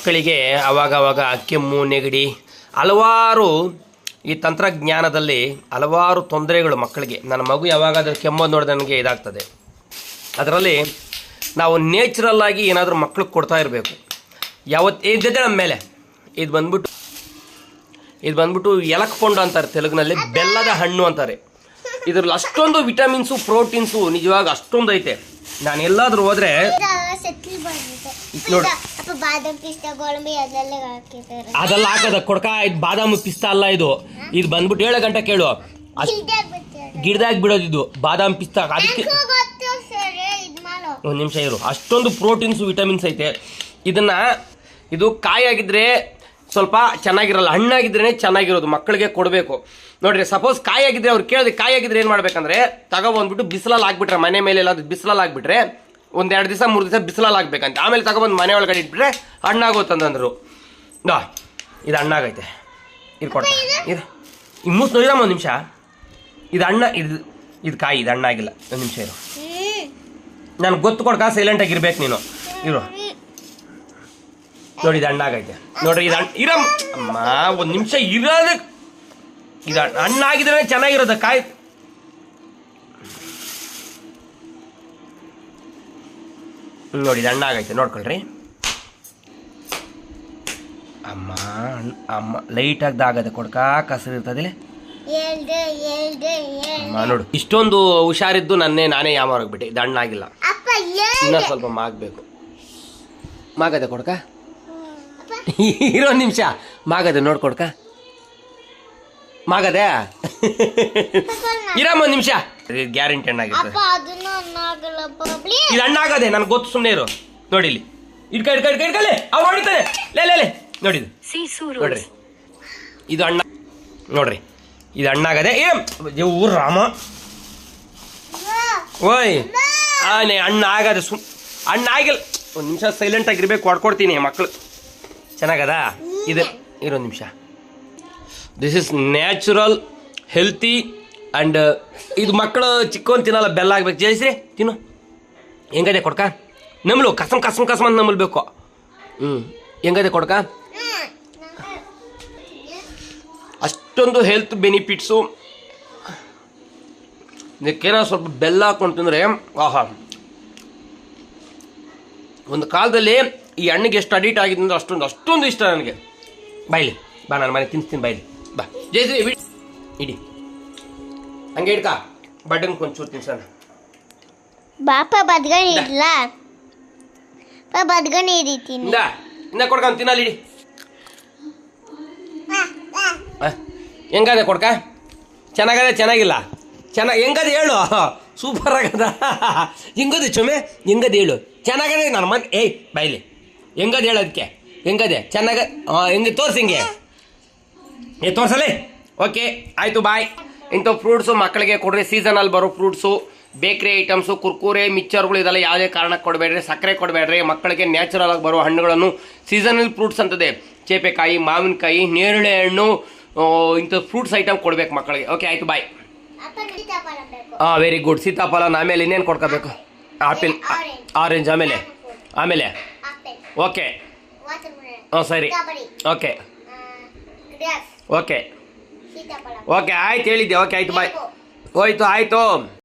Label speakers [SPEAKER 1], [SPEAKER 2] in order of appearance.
[SPEAKER 1] ಮಕ್ಕಳಿಗೆ ಅವಾಗ ಅವಾಗ ಕೆಮ್ಮು ನೆಗಡಿ ಹಲವಾರು ಈ ತಂತ್ರಜ್ಞಾನದಲ್ಲಿ ಹಲವಾರು ತೊಂದರೆಗಳು ಮಕ್ಕಳಿಗೆ. ನನ್ನ ಮಗು ಯಾವಾಗಾದರೂ ಕೆಮ್ಮೋದು ನೋಡಿದ ನನಗೆ ಇದಾಗ್ತದೆ. ಅದರಲ್ಲಿ ನಾವು ನೇಚರಲ್ ಆಗಿ ಏನಾದರೂ ಮಕ್ಳಿಗೆ ಕೊಡ್ತಾ ಇರಬೇಕು. ಯಾವತ್ತು ಇದ್ದಿದೆ ನಮ್ಮ ಮೇಲೆ. ಇದು ಬಂದ್ಬಿಟ್ಟು ಇದು ಬಂದ್ಬಿಟ್ಟು ಎಲಕ್ಕೊಂಡು ಅಂತಾರೆ ತೆಲುಗಿನಲ್ಲಿ ಬೆಲ್ಲದ ಹಣ್ಣು ಅಂತಾರೆ. ಇದರಲ್ಲಿ ಅಷ್ಟೊಂದು ವಿಟಮಿನ್ಸು ಪ್ರೋಟೀನ್ಸು ನಿಜವಾಗ ಅಷ್ಟೊಂದು ಐತೆ ನಾನು ಎಲ್ಲಾದರೂ ಹೋದರೆ ನೋಡು.
[SPEAKER 2] ಅಪ್ಪ ಬಾದಾಮ್ ಪಿಸ್ತಾ ಗೋಡಂಬಿ ಅದೆಲ್ಲ ಹಾಕಿದ್ದಾರೆ.
[SPEAKER 1] ಅದೆಲ್ಲ ಹಾಕದ? ಕೊಡ್ಕ ಇದು ಬಾದಾಮಿ ಪಿಸ್ತಾ ಅಲ್ಲ ಇದು. ಇದು ಬಂದ್ಬಿಟ್ಟು ಏಳು ಗಂಟೆ ಕೇಳು. ಅಷ್ಟು ಗಿಡದಾಗ ಬಿಡೋದು ಇದು ಬಾದಾಮಿ ಪಿಸ್ತಾ. ಅದಕ್ಕೆ
[SPEAKER 2] ನಂಗೂ ಗೊತ್ತು ಸರ್ ಇದ್ ಮಾಡೋ.
[SPEAKER 1] ಒಂದು ನಿಮಿಷ ಇರು. ಅಷ್ಟೊಂದು ಪ್ರೋಟೀನ್ಸ್ ವಿಟಮಿನ್ಸ್ ಐತೆ. ಇದನ್ನ ಇದು ಕಾಯಾಗಿದ್ರೆ ಸ್ವಲ್ಪ ಚೆನ್ನಾಗಿರಲ್ಲ. ಹಣ್ಣಾಗಿದ್ರೇ ಚೆನ್ನಾಗಿರೋದು. ಮಕ್ಕಳಿಗೆ ಕೊಡಬೇಕು. ನೋಡ್ರಿ ಸಪೋಸ್ ಕಾಯಾಗಿದ್ರೆ ಅವ್ರು ಕೇಳಿದ್ರೆ ಕಾಯಾಗಿದ್ರೆ ಏನು ಮಾಡ್ಬೇಕಂದ್ರೆ ತಗೊಬಂದ್ಬಿಟ್ಟು ಬಿಸಿಲಲ್ಲಿ ಹಾಕ್ಬಿಟ್ರೆ ಮನೆ ಮೇಲೆ ಎಲ್ಲಾದ್ರೂ ಬಿಸಿಲಲ್ಲಿ ಹಾಕ್ಬಿಟ್ರೆ ಒಂದ್ ಎರಡು ದಿವಸ, ಮೂರು ದಿವಸ ಬಿಸಿಲಲ್ಲಿ ಹಾಕ್ಬೇಕಂತ ಆಮೇಲೆ ತಗೊಬಂದು ಮನೆ ಒಳಗಡೆ ಇಟ್ಬಿಟ್ರೆ ಹಣ್ಣಾಗೋತಂದ್ರು ನಾ ಇದು ಹಣ್ಣಾಗೈತೆ. ಇದು ಕೊಡ್ತಾ. ಇದು ಮೂಸ್ ನೋಡಿರಮ್ಮ ಒಂದು ನಿಮಿಷ? ಇದು ಅಣ್ಣ ಇದು ಇದು ಕಾಯಿ, ಇದು ಹಣ್ಣಾಗಿಲ್ಲ. ಒಂದು ನಿಮಿಷ ಇರು. ನಾನು ಗೊತ್ತು ಕೊಡ್ಕ ಸೈಲೆಂಟ್ ಆಗಿರ್ಬೇಕು ನೀನು. ಇರು. ನೋಡಿ, ಇದು ಹಣ್ಣಾಗೈತೆ. ನೋಡ್ರಿ, ಇದು ಹಣ್ಣು ಇರಮ್ಮ ಅಮ್ಮ, ಒಂದು ನಿಮಿಷ ಇರೋದಕ್ಕೆ ಇದು ಹಣ್ಣಾಗಿದ್ರೆ ಚೆನ್ನಾಗಿರೋದು. ಕಾಯಿ ನೋಡಿ ಇದು ಹಣ್ಣಾಗೈತೆ ನೋಡ್ಕೊಳ್ರಿ ಅಮ್ಮ ಹಣ್ಣ್- ಅಮ್ಮ ಲೈಟಾಗಿ ದಾಗದೆ ಕೊಡ್ಕ ಕಸರು
[SPEAKER 2] ಹೇಳ್ದೆ
[SPEAKER 1] ಅಮ್ಮ ನೋಡು ಇಷ್ಟೊಂದು ಹುಷಾರಿದ್ದು ನನ್ನೇ ನಾನೇ ಯಾಮಾರೋಗ್ಬಿಟ್ಟೆ ಇದು ಹಣ್ಣಾಗಿಲ್ಲ ಇನ್ನ ಸ್ವಲ್ಪ ಮಾಗಬೇಕು ಮಾಗದೆ ಕೊಡ್ಕ ಇರೋ ನಿಮಿಷ ಮಾಗದೆ ನೋಡ್ಕೊಡ್ಕ ಮಾಗದೆ ಇರಮ್ಮ ಒಂದು ನಿಮಿಷ ಗ್ಯಾರಂಟಿ ಹಣ್ಣಾಗಿರ್ತದೆ ಇದು ಹಣ್ಣಾಗದೆ ನನ್ಗೆ ಗೊತ್ತು ಸುಮ್ಮನೆ ಇರು. ನೋಡಿ ಇಲ್ಲಿ. ಇಡ್ಕ ಇಡ್ಕ ಇಡ್ಕ ಇಡ್ಕಲೆ ಅವ್ರು ಹೊಡಿತಾನೆ. ಲೇ ಲೇ ಲೇ. ನೋಡಿ ಇದು. ನೋಡ್ರಿ. ಇದು ಅಣ್ಣ ನೋಡ್ರಿ. ಇದು ಹಣ್ಣಾಗದೆ ಏ ಊರ್ ರಾಮ. ಓಯ್. ಆನೆ ಅಣ್ಣ ಆಗದೆ ಸುಮ್ ಅಣ್ಣ ಆಗಿಲ್ಲ. ಒಂದು ನಿಮಿಷ ಸೈಲೆಂಟ್ ಆಗಿರ್ಬೇಕು ಹೊಡ್ಕೊಡ್ತೀನಿ ಮಕ್ಕಳು ಚೆನ್ನಾಗದ? ಇದು ಇರೋ ನಿಮಿಷ. This is natural healthy and ಇದು ಮಕ್ಕಳು ಚಿಕ್ಕವನ್ ತಿನ್ನಲ್ಲ, ಬೆಲ್ಲ ಆಗ್ಬೇಕು. ಜಯಸ್ರಿ ತಿನ್ನು. ಹೆಂಗದೆ ಕೊಡ್ಕ? ನಮ್ಲು ಕಸಮ್ ಕಸಮ್ ಕಸಮ್ ಅಂತ ನಮ್ಮಲ್ಬೇಕು ಹ್ಞೂ ಹೆಂಗದೆ ಕೊಡ್ಕ? ಅಷ್ಟೊಂದು ಹೆಲ್ತ್ ಬೆನಿಫಿಟ್ಸು ಇದಕ್ಕೇನೋ ಸ್ವಲ್ಪ ಬೆಲ್ಲ ಹಾಕೊಂಡು ತಿಂದರೆ, ಆಹಾ. ಒಂದು ಕಾಲದಲ್ಲಿ ಈ ಹಣ್ಣಿಗೆ ಎಷ್ಟು ಅಡಿಟ್ ಆಗಿದೆ ಅಂದ್ರೆ ಅಷ್ಟೊಂದು ಅಷ್ಟೊಂದು ಇಷ್ಟ ನನಗೆ. ಬಾಯ್ಲಿ ಬಾ, ನಾನು ಮನೆ ತಿನ್ಸ್ತೀನಿ ಬಾಯ್ಲಿ ಬಾ. ಜಯಶ್ರೀ, ಇಡಿ. ಹಂಗೆ ಇಡ್ಕ? ಬಟನ್ ಕೊಂಚೂರು ತಿನ್ಸೋಣ.
[SPEAKER 2] ಬಾಪ ಬದ್ಗಣಿ ಇಡ್ಲ ಬಾ ಬದ್ಗಣಿ ಇರಿತೀನಿ
[SPEAKER 1] ಇಂದ ಇನ್ನ ಕೊಡ್ಕ ತಿನ್ನಲ್ಲ ಇಡಿ. ಹೆಂಗದೆ ಕೊಡ್ಕ? ಚೆನ್ನಾಗದೆ ಚೆನ್ನಾಗಿಲ್ಲ. ಚೆನ್ನಾಗಿ ಹೆಂಗದ ಹೇಳು. ಸೂಪರ್ ಆಗದ. ಹೆಂಗದೆ ಚುಮೆ ಹಿಂಗದ ಹೇಳು. ಚೆನ್ನಾಗದೆ ನನ್ನ ಮನೆ ಏಯ್ ಬಾಯ್ಲಿ. ಹೆಂಗದ ಹೇಳೋದಕ್ಕೆ ಹೆಂಗದೆ? ಚೆನ್ನಾಗ ಹೆಂಗೆ ತೋರ್ಸಿ ಹಿಂಗೆ. ಏ ತೋರ್ಸಲೇ? ಓಕೆ ಆಯಿತು ಬಾಯ್. ಇಂಥ ಫ್ರೂಟ್ಸು ಮಕ್ಕಳಿಗೆ ಕೊಡ್ರಿ. ಸೀಸನಲ್ಲಿ ಬರೋ ಫ್ರೂಟ್ಸು ಬೇಕ್ರಿ ಐಟಮ್ಸು ಕುರ್ಕುರೆ ಮಿಕ್ಚರ್ಗಳು ಇದೆಲ್ಲ ಯಾವುದೇ ಕಾರಣಕ್ಕೆ ಕೊಡಬೇಡ್ರಿ ಸಕ್ಕರೆ ಕೊಡಬೇಡ್ರಿ. ಮಕ್ಕಳಿಗೆ ನ್ಯಾಚುರಲ್ ಆಗಿ ಬರೋ ಹಣ್ಣುಗಳನ್ನು ಸೀಸನಲ್ ಫ್ರೂಟ್ಸ್ ಅಂತದೆ. ಚೇಪೆಕಾಯಿ ಮಾವಿನಕಾಯಿ ನೇರಳೆ ಹಣ್ಣು ಇಂಥ ಫ್ರೂಟ್ಸ್ ಐಟಮ್ ಕೊಡ್ಬೇಕು ಮಕ್ಕಳಿಗೆ. ಓಕೆ ಆಯಿತು ಬಾಯ್ ಹಾಂ ವೆರಿ ಗುಡ್ ಸೀತಾಫಲ ಆಮೇಲೆ ಇನ್ನೇನು ಕೊಡ್ಕೋಬೇಕು? ಆಪಿಲ್ ಆರೆಂಜ್ ಆಮೇಲೆ? ಆಮೇಲೆ? ಓಕೆ ಹಾಂ ಸರಿ. ಓಕೆ ಓಕೆ ಓಕೆ ಆಯ್ತು ಹೇಳಿದ್ದೆ. ಓಕೆ ಆಯ್ತು ಬಾಯ್ ಹೋಯ್ತು ಆಯ್ತು.